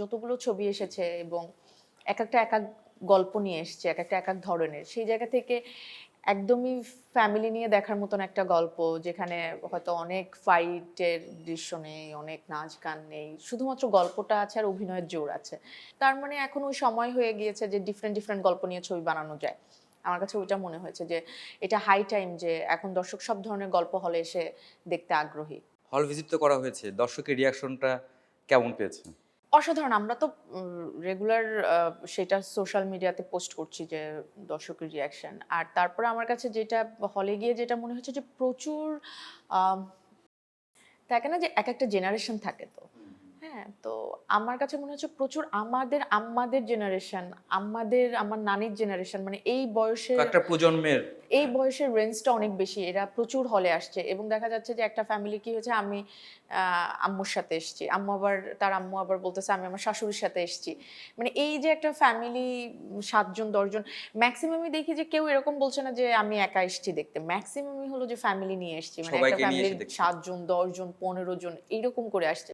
যতগুলো ছবি এসেছে এবং এক একটা এক এক গল্প নিয়ে এসছে, এক একটা এক এক ধরনের, সেই জায়গা থেকে একদমই ফ্যামিলি নিয়ে দেখার মতন একটা গল্প যেখানে হয়তো অনেক ফাইটের দৃশ্য নেই, অনেক নাচ গান নেই, শুধুমাত্র গল্পটা আছে আর অভিনয়ের জোর আছে। তার মানে এখন ওই সময় হয়ে গিয়েছে যে ডিফারেন্ট ডিফারেন্ট গল্প নিয়ে ছবি বানানো যায়। আমার কাছে ওইটা মনে হয়েছে যে এটা হাই টাইম যে এখন দর্শক সব ধরনের গল্প হলে এসে দেখতে আগ্রহী। হল ভিজিট তো করা হয়েছে, দর্শকের রিয়াকশনটা কেমন পেয়েছে অসাধারণ। আমরা তো রেগুলার সেটা সোশ্যাল মিডিয়াতে পোস্ট করছি যে, দর্শকের রিয়াকশন আর তারপরে আমার কাছে যেটা হলে গিয়ে যেটা মনে হচ্ছে যে, প্রচুর থাকে না যে, এক একটা জেনারেশন থাকে তো। হ্যাঁ তো আমার কাছে মনে হচ্ছে প্রচুর আমাদের আম্মাদের জেনারেশন আমাদের আমার নানির জেনারেশন মানে এই বয়সের একটা প্রজন্মের। এই বয়সের রেঞ্জটা অনেক বেশি এরা প্রচুর হলে আসছে এবং দেখা যাচ্ছে যে একটা ফ্যামিলি কি হয়েছে আমি আম্মুর সাথে এসেছি আম্মু আবার তার আম্মু আবার বলতেছে আমি আমার শাশুড়ির সাথে এসেছি। মানে এই যে একটা ফ্যামিলি সাতজন দশজন ম্যাক্সিমামই দেখি যে কেউ এরকম বলছে না যে আমি একা এসেছি দেখতে। ম্যাক্সিমামই হলো যে ফ্যামিলি নিয়ে এসেছি মানে একটা ফ্যামিলির সাতজন দশজন পনেরো জন এইরকম করে আসছে।